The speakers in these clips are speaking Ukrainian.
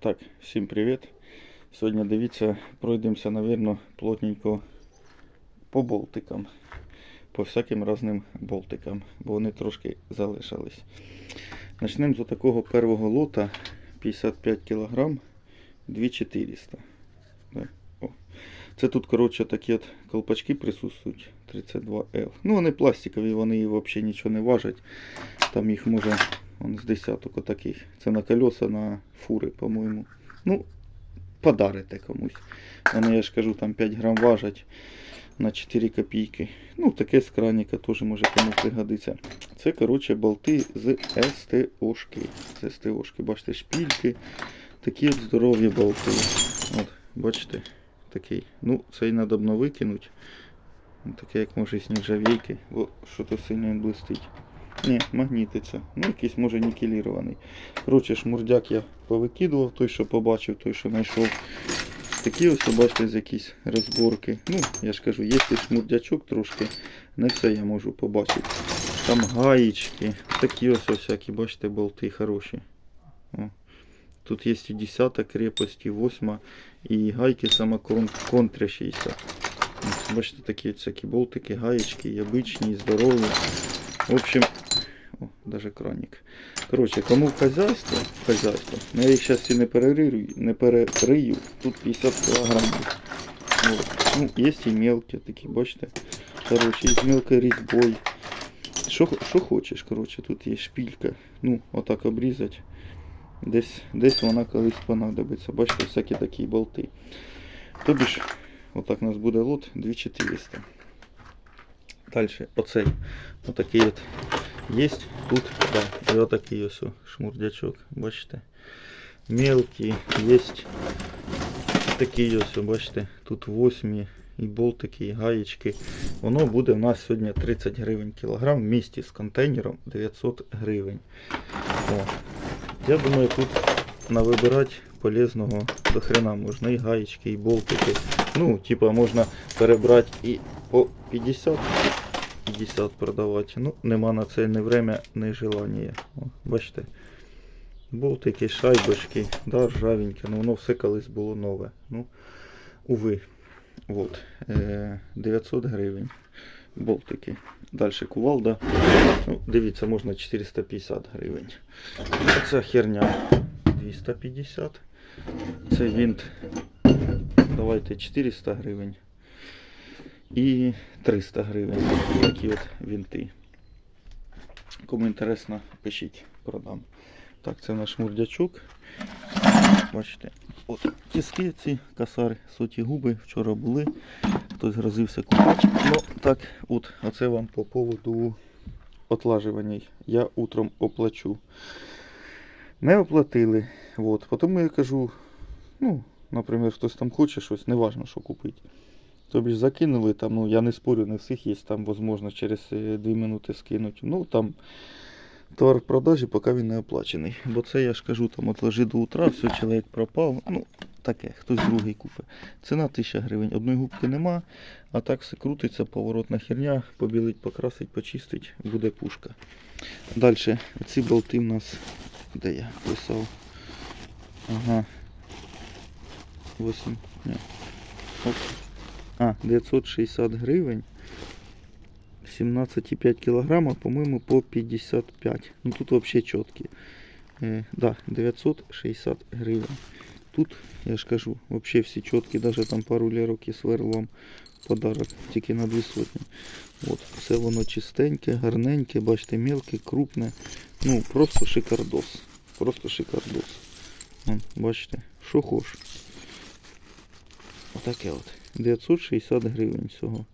Так, всім привіт. Сьогодні дивіться, пройдемося, навірно, плотненько по болтикам. По всяким разним болтикам, бо вони трошки залишались. Почнемо з такого першого лота 55 кг 2400. Да. О. Це тут, коротше, такі от колпачки присутствують 32L. Ну, вони пластикові, вони взагалі нічого не важать. Там їх може он з десяток отаких. Це на колеса на фури, по-моєму. Ну, подарите комусь. Вони, я ж кажу, там 5 грам важать на 4 копійки. Ну, таке з краніка теж може кому пригодиться. Це, коротше, болти з СТОшки. З СТОшки. Бачите, шпільки. Такі от здорові болти. От, бачите, такий. Ну, цей треба викинути. Таке, як може з нержавійки, бо що то сильно блистить. Ні, магнітиться. Ну, якийсь може нікелірований. Коротше, шмурдяк я повикидував, той, що побачив, той, що знайшов. Такі ось, бачите, з якісь розборки. Ну, я ж кажу, є тут шмурдячок трошки, не все я можу побачити. Там гаєчки, такі ось всякі, бачите, болти хороші. О. Тут є і 10 крепость, і 8, і гайки саме кон- 60. Бачите, такі всякі болтики, гаєчки, і обичні, і здорові. В общем, о, даже краник. Короче, кому в хозяйство, в хозяйство, но я їх зараз всі не перерию, не перекрию, тут 50 килограммов. Вот. Ну, є і мелкі такі, бачите. Короче, із мелкою різьбою. Що, що хочеш, короче, тут є шпілька. Ну, отак обрізати. Десь, десь вона колись понадобиться. Бачите, всякі такі болти. Тобі ж, отак у нас буде лот 2400. Далі, оцей. Отакий от є. Тут, да, і отакий ось шмурдячок, бачите. Мелкий, є такий ось, бачите, тут восьмі і болтики, і гаєчки. Воно буде в нас сьогодні 30 гривень кілограм в місті з контейнером 900 гривень. Я думаю, тут навибирати полезного до хрена можна і гаєчки, і болтики. Ну, типа можна перебрати і по 50 50 продавати. Ну, нема на це ні время, ні желання. О, бачите. Болтики, шайбочки, да, ржавеньке, ну воно все колись було нове. Ну, уви. Вот. Е, 900 гривень. Болтики. Далі кувалда. Ну, дивіться, можна 450 гривень. Оця херня 250. Це винт. Давайте 400 гривень. І 300 гривень. Такі от вінти. Кому інтересно, пишіть, продам. Так, це наш мурдячок. Бачите, от тіски ці касари, соті губи вчора були. Хтось грозився купити. Ну так, от, оце вам по поводу отлажування. Я утром оплачу. Не оплатили. От. Тому я кажу, ну, наприклад, хтось там хоче щось, неважно, що купити. Тобі ж закинули, там, ну я не спорю, не всіх є, там, можливо, через 2 минути скинуть. Ну там товар в продажі, поки він не оплачений. Бо це я ж кажу, там отложи до утра, все, чоловік пропав. Ну, таке, хтось другий купить. Ціна 1000 гривень. Одної губки нема, а так все крутиться, поворотна херня, побілить, покрасить, почистить, буде пушка. Далі, ці болти в нас, де я писав? Ага. 8. Ні. А, 960 гривень. 17,5 килограмма, по-моему, по 55. Ну тут вообще четкие. Э, да, 960 гривень. Тут, я ж кажу, вообще всі чіткі, даже там пару лірок і сверлом подарок, тільки на 2 сотні. От, все воно чистеньке, гарненьке, бачите, мелке, крупне. Ну, просто шикардос. Просто шикардос. Вон, бачите, що хоч. Отаке от. 960 гривень всього.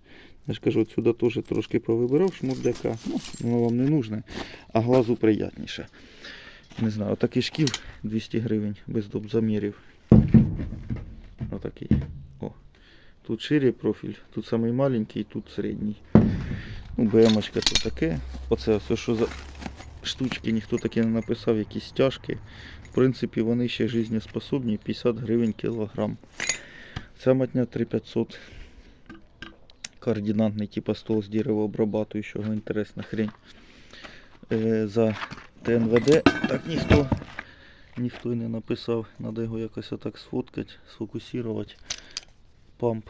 Я ж кажу, отсюда теж трошки повибирав шмурдяка. Ну, воно вам не нужне, а глазу приятніше. Не знаю, отакий шків 200 гривень без доп замірів. Отакий. О. Тут ширий профіль, тут самий маленький, тут середній. Ну, БМочка тут таке. Оце все, що за штучки, ніхто таке не написав, якісь стяжки. В принципі, вони ще жизнеспособні, 50 гривень кілограм. Ця матня 3500. Координатный типа стол с деревообрабатывающего. Интересна хрень. Е, за ТНВД так ніхто ніхто й не написав. Треба його якось отак сфоткати, сфокусувати. Памп.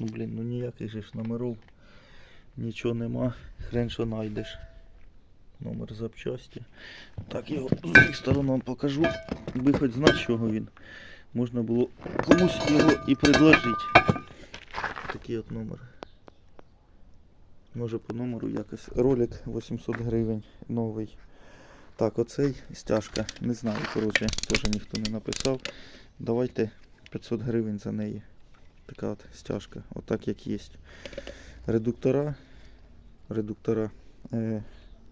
Ну блін, ну ніяких же ж номерів. Нічого нема. Хрен що знайдеш. Номер запчасті. Так, його з усіх сторон вам покажу. Би хоч знати, з чого він. Можна було комусь його і предложити. Такий от номер. Може по номеру якось. Ролик 800 гривень новий. Так, оцей стяжка. Не знаю, коротше, теж ніхто не написав. Давайте 500 гривень за неї. Така от стяжка. Отак як є. Редуктора. Редуктора. Е,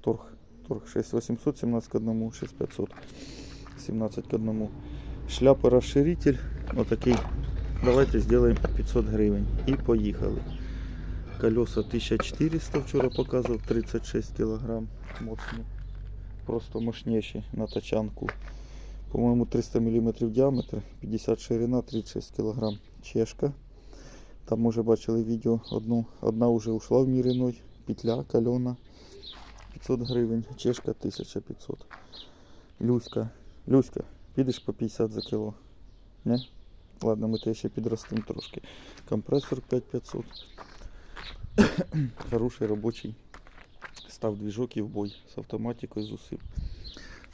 торг. Торг 6800, 17 к 1, 6500. 17 к 1. Шляпа расширитель. Отакий. Давайте сделаем 500 гривень. І поїхали. Колеса 1400 вчора показував, 36 кг. Моцні. Просто мощніші на тачанку. По-моєму 300 мм діаметр, 50 ширина, 36 кг. Чешка. Там може бачили відео. Одну, одна вже ушла в міриной. Петля кальона 500 гривень. Чешка 1500. Люська. Люська, підеш по 50 за кіло. Не? Ладно, ми тебе ще підростимо трошки. Компресор 5500. Хороший робочий. Став двіжок і в бой з автоматикою з.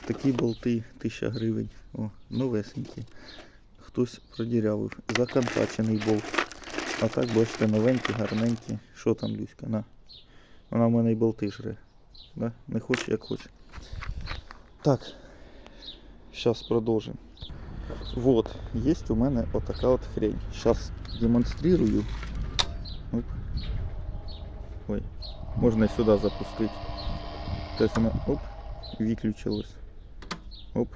Такі болти 1000 гривень. О, новесенькі. Хтось продірявив. Законтачений болт. А так, бачите, новенькі, гарненькі. Що там, Люська? На. Вона в мене й болти жре. Да? Не хоче, як хоче. Так. Сейчас продолжим. Вот, есть у меня вот такая вот хрень. Сейчас демонстрирую. Оп. Ой, можно и сюда запустить. То есть она, оп, выключилась. Оп.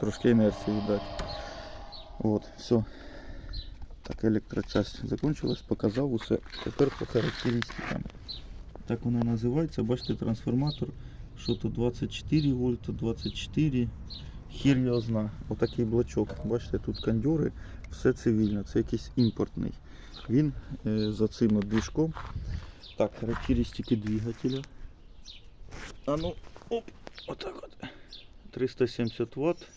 Трошки инерции видать. Вот, все. Так, електрочасть закончилась, показав усе. Тепер по характеристикам. Так воно називається. Бачите, трансформатор. Що тут 24 вольта, 24. Хір його зна. Отакий блочок. Бачите, тут кондьори, все цивільно. Це якийсь імпортний. Він е, за цим движком. Так, характеристики двигателя. А ну, оп, отак от. 370 Вт.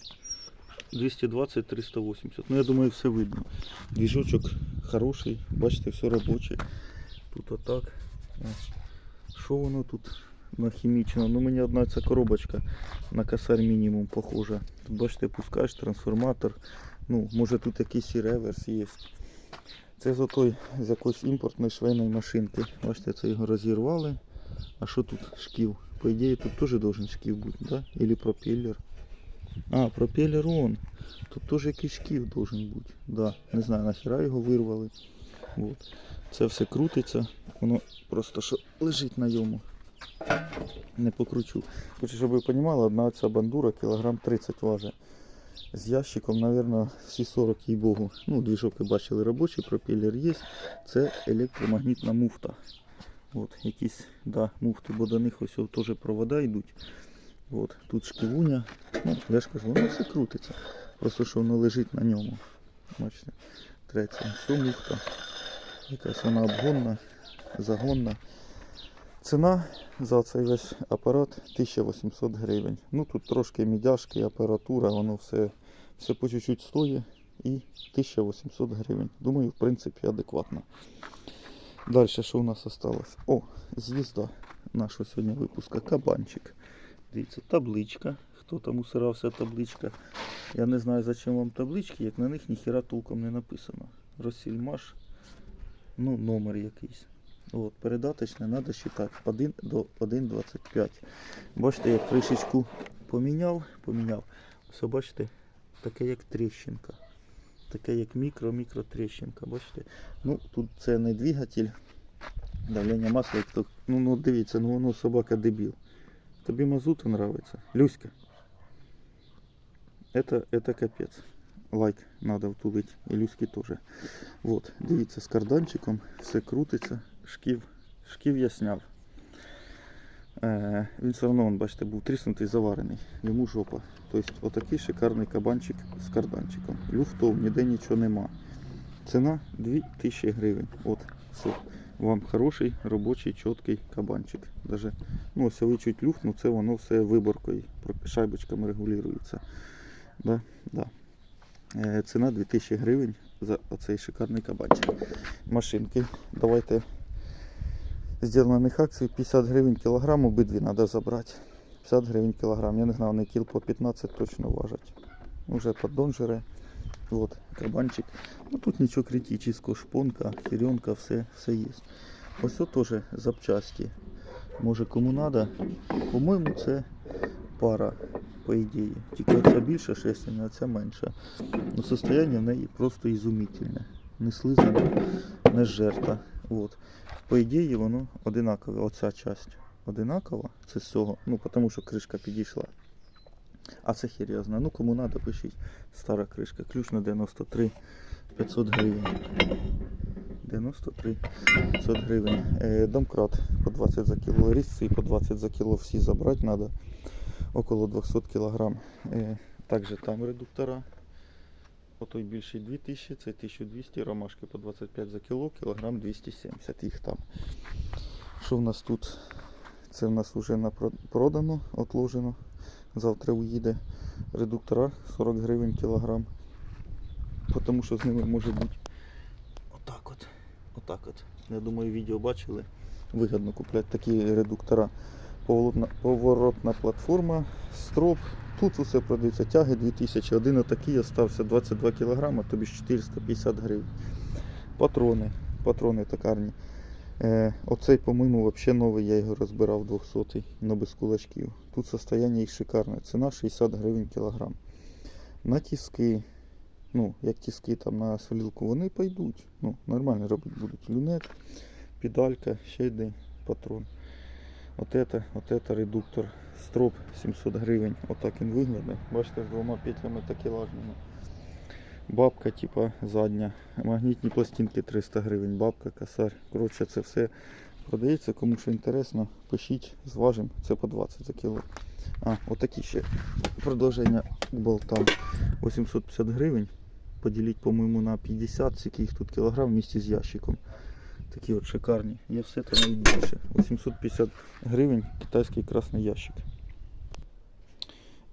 220-380. Ну я думаю, все видно. Движочок хороший, бачите, все робоче. Тут отак. Що воно тут нахімічено? Ну мені одна ця коробочка на косарь мінімум похожа. Тут бачите, пускаєш трансформатор. Ну, може тут якийсь і реверс є. Це з отой, з якоїсь імпортної швейної машинки. Бачите, це його розірвали. А що тут шків? По ідеї тут теж должен шків бути, да? Или пропеллер. А, пропеллер он. Тут теж якийсь шків должен бути. Да. Не знаю, нахіра його вирвали. Вот. Це все крутиться, воно просто що лежить на йому. Не покручу. Хочу, щоб ви розуміли, одна ця бандура кілограм 30 важить. З ящиком, мабуть, всі 40 їй богу. Ну, двіжок ви бачили робочий, пропеллер є. Це електромагнітна муфта. От, якісь да, муфти, бо до них ось теж провода йдуть. От, тут шківуня. Ну, я ж кажу, воно все крутиться. Просто що воно лежить на ньому. Бачите, третя. Все муфта. Якась вона обгонна, загонна. Ціна за цей весь апарат 1800 гривень. Ну тут трошки мідяшки, апаратура, воно все, все по чуть-чуть стоїть і 1800 гривень. Думаю, в принципі, адекватно. Далі що у нас осталось? О, звізда нашого сьогодні випуска. Кабанчик. Дивіться, табличка. Хто там усирався табличка? Я не знаю, зачем вам таблички, як на них ніхіра толком не написано. Розсільмаш, ну, номер якийсь. От, передаточне треба считати 1 до 1,25. Бачите, я кришечку поміняв, поміняв. Все, бачите, таке як тріщинка. Таке як мікро-мікро тріщинка. Бачите? Ну, тут це не двигатель. Давлення масла. Ну, ну дивіться, ну воно собака дебіл. Тобі мазут нравится. Люська. Это, это капец. Лайк надо втулить. І Люськи теж. Вот, дивіться, з карданчиком все крутиться. Шків, шків я сняв. Е, він все одно, бачите, був тріснутий, заварений. Йому жопа. Тобто отакий шикарний кабанчик з карданчиком. Люфтов, ніде нічого нема. Ціна 2000 гривень. От, все. вам хороший, робочий, чіткий кабанчик. Даже, ну, осьовий чуть люфт, це воно все виборкою, шайбочками регулюється. Да? Да. Е, ціна 2000 гривень за оцей шикарний кабанчик. Машинки. Давайте зробимо на акцію 50 гривень кілограм, обидві треба забрати. 50 гривень кілограм. Я не знаю, вони кіл по 15 точно важать. Уже поддон жире. Вот, кабанчик. Ну тут нічого критичного, шпонка, фіренка, все, все є. Ось це теж запчасті. Може кому треба. По-моєму, це пара, по ідеї. Тільки оця більша шестерня, а ця менша. Ну, состояние в неї просто ізумітельне. Не слизане, не жерта. Вот. По ідеї воно одинакове, оця часть одинакова. Це з цього, ну тому що кришка підійшла. А це хер. Ну кому треба, пишіть. Стара кришка. Ключ на 93 500 гривень. 93 500 гривень. Е, домкрат по 20 за кіло. Різці по 20 за кіло всі забрати треба. Около 200 кілограм. Е, також там редуктора. Отой більший 2000, це 1200, ромашки по 25 за кіло, кілограм 270 їх там. Що в нас тут? Це в нас вже продано, отложено. Завтра уїде редуктора 40 гривень кілограм. Тому що з ними може бути отак от. Отак от. Я думаю, відео бачили. Вигідно купляти такі редуктора. Поворотна, платформа, строп. Тут усе продається. Тяги 2000. Один отакий остався 22 кг, тобі 450 гривень. Патрони. Патрони токарні. Е, оцей, по-моєму, взагалі новий, я його розбирав 200 но без кулачків. Тут состояние їх шикарне. Ціна 60 гривень кілограм. На тіски, ну, як тіски там на солілку, вони пойдуть. Ну, нормально робити будуть. Люнет, педалька, ще йде патрон. От это, от это редуктор. Строп 700 гривень. Отак він виглядає. Бачите, з двома петлями такелажними. Бабка, типа задня. Магнітні пластинки 300 гривень. Бабка, косарь. Коротше, це все продається. Кому що інтересно, пишіть, зважимо. Це по 20 за кіло. А, отакі ще продовження болтам. 850 гривень. Поділіть, по-моєму, на 50, скільки їх тут кілограм вместе з ящиком. Такі от шикарні. Є все це навіть більше. 850 гривень китайський красний ящик.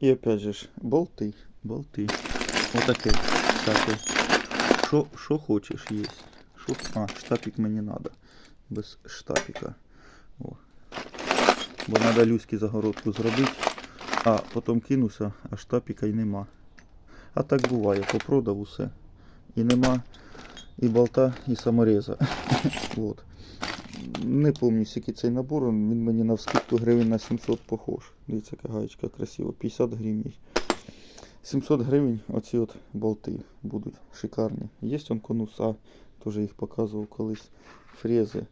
І опять же ж, болти, болти. Отаке. Що, що хочеш є. Що? А, штапик мені надо. Без штапика. О. Бо треба люськи загородку зробити. А потім кинувся, а штапіка й нема. А так буває, попродав усе. І нема і болта, і самореза. От. Не пам'ятаю, скільки цей набор, він мені на вскидку гривень на 700 похож. Дивіться, яка гаєчка красива. 50 гривень. 700 гривень оці от болти будуть шикарні. Є он конуса, теж їх показував колись. Фрези.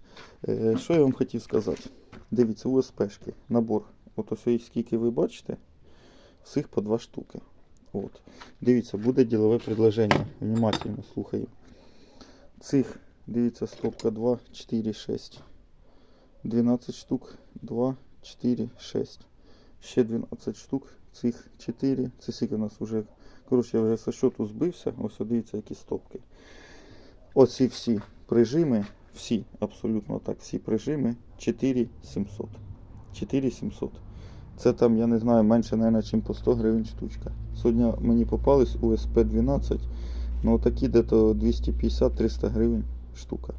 Е, що я вам хотів сказати? Дивіться, УСПшки, набор. От ось їх скільки ви бачите, всіх по два штуки. От. Дивіться, буде ділове предложення. Внимательно слухаю. Цих, дивіться, стопка 2, 4, 6. 12 штук, 2, 4, 6. Ще 12 штук, цих 4. Це скільки у нас вже. Коротше, я вже со счету збився. Ось дивіться, які стопки. Оці всі прижими, всі, абсолютно так, всі прижими 4700. 4700. Це там, я не знаю, менше, мабуть, ніж по 100 гривень штучка. Сьогодні мені попались УСП 12. Ну такі дето 250-300 гривень штука.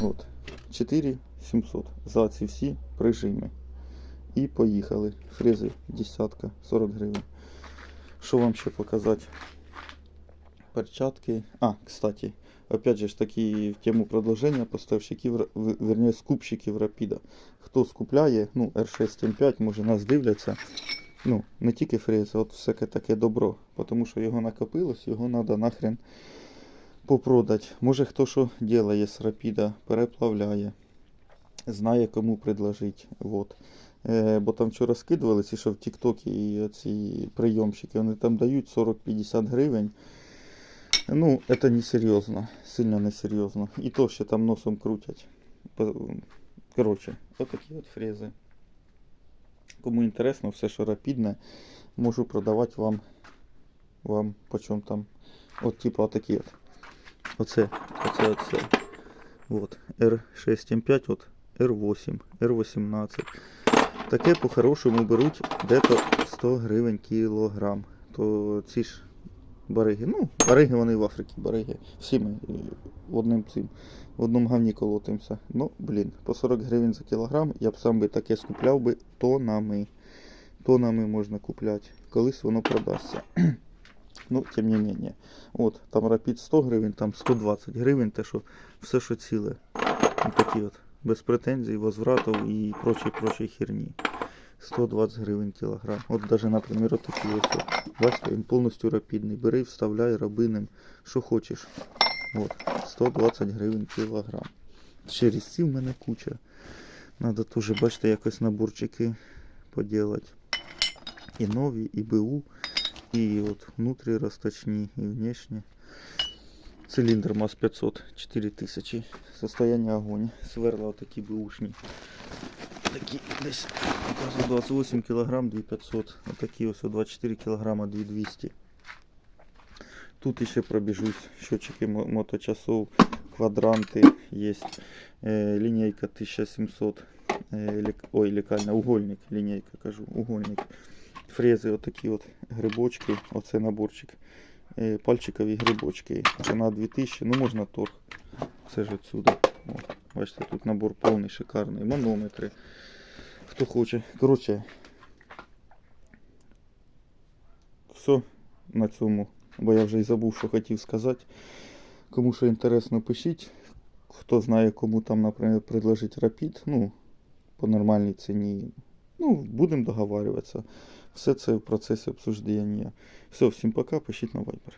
От. 4700 за ці всі прижими. І поїхали. Фрези десятка, 40 гривень. Що вам ще показати? Перчатки. А, кстати, опять же ж таки в тему продовження поставщиків, верніше, скупщиків Рапіда. Хто скупляє, ну, R6 M5, може нас дивляться. Ну, не тільки фрези, от всяке таке добро. Тому що його накопилось, його треба нахрен попродати. Може хто що ділає з Рапіда, переплавляє, знає кому предложити. Вот. Е, бо там вчора скидувалися, що в Тіктокі ці прийомщики, вони там дають 40-50 гривень. Ну, это не серйозно, сильно не серйозно. І то ще там носом крутять. Коротше, отакі от фрези. Кому інтересно, все, що рапідне, можу продавати вам, вам почем там. От типу отакі от. Оце, оце, оце. От, R6М5, от R8, R18. Таке по-хорошому беруть дето 100 гривень кілограм. То ці ж бариги, ну, бариги вони в Африці, бариги. Всі ми в одним цим, в одному гавні колотимося. Ну, блін, по 40 гривень за кілограм я б сам би таке скупляв би тонами. Тонами можна купляти. Колись воно продасться. Ну, тим не менее. От, там рапід 100 гривень, там 120 гривень, те, що все, що ціле. Такі от. Без претензій, возвратів і прочої прочої херні. 120 гривень кілограм. От даже, наприклад, отакі ось. Бачите, він повністю рапідний. Бери, вставляй, роби ним, що хочеш. От, 120 гривень кілограм. Ще різців в мене куча. Надо теж, бачите, якось наборчики поділати. І нові, і БУ, і от внутрі розточні, і внешні. Цилиндр МАЗ-500, 4000. Состояние огонь. Сверла вот такие бэушні. Такі десь 28 кг 2500. Вот такі ось 24 кг 2200. Тут ще пробіжусь. Счетчики моточасов, квадранти є. Е, лінійка 1700. Е. Ой, лікальна, угольник, лінійка кажу, угольник. Фрези отакі от грибочки, оце наборчик. Е, пальчикові грибочки. Ціна 2000, ну можна торг. Це ж отсюда. О, бачите, тут набор повний, шикарний. Манометри. Хто хоче. Коротше. Все на цьому. Бо я вже і забув, що хотів сказати. Кому що інтересно, пишіть. Хто знає, кому там, наприклад, предложить рапід. Ну, по нормальній ціні. Ну, будемо договарюватися. Все це в процесі обсуждення. Все, всім пока, пишіть на Viber.